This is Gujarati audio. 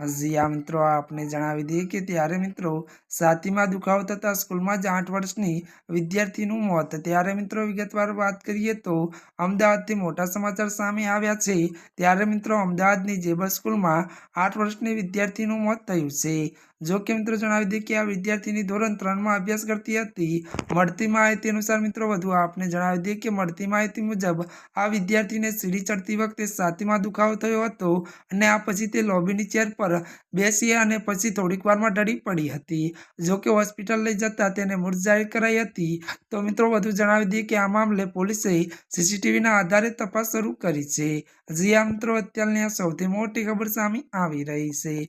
હજી આ મિત્રો આપણે જણાવી દઈએ કે ત્યારે મિત્રો સાતીમાં દુખાવો થતાં સ્કૂલમાં જ આઠ વર્ષની વિદ્યાર્થીનું મોત. ત્યારે મિત્રો વિગતવાર વાત કરીએ તો અમદાવાદથી મોટા સમાચાર સામે આવ્યા છે. ત્યારે મિત્રો અમદાવાદની જેબલ સ્કૂલમાં આઠ વર્ષની વિદ્યાર્થીનું મોત થયું છે. જો કે મિત્રો જણાવી દઈએ કે આ વિદ્યાર્થીની ધોરણ ત્રણમાં અભ્યાસ કરતી હતી. મળતી માહિતી અનુસાર મિત્રો વધુ આપને જણાવી દઈએ કે મળતી માહિતી મુજબ આ વિદ્યાર્થીને સીડી ચડતી વખતે છાતીમાં દુખાવો થયો હતો અને આ પછી તે લોબીની ચેર પર બેસી અને પછી થોડીક વારમાં ડરી પડી હતી. જો કે હોસ્પિટલ લઈ જતા તેને મૃત જાહેર કરાઈ હતી. તો મિત્રો વધુ જણાવી દઈએ કે આ મામલે પોલીસે સીસીટીવીના આધારે તપાસ શરૂ કરી છે. જી આ મિત્રો, અત્યારની આ સૌથી મોટી ખબર સામે આવી રહી છે.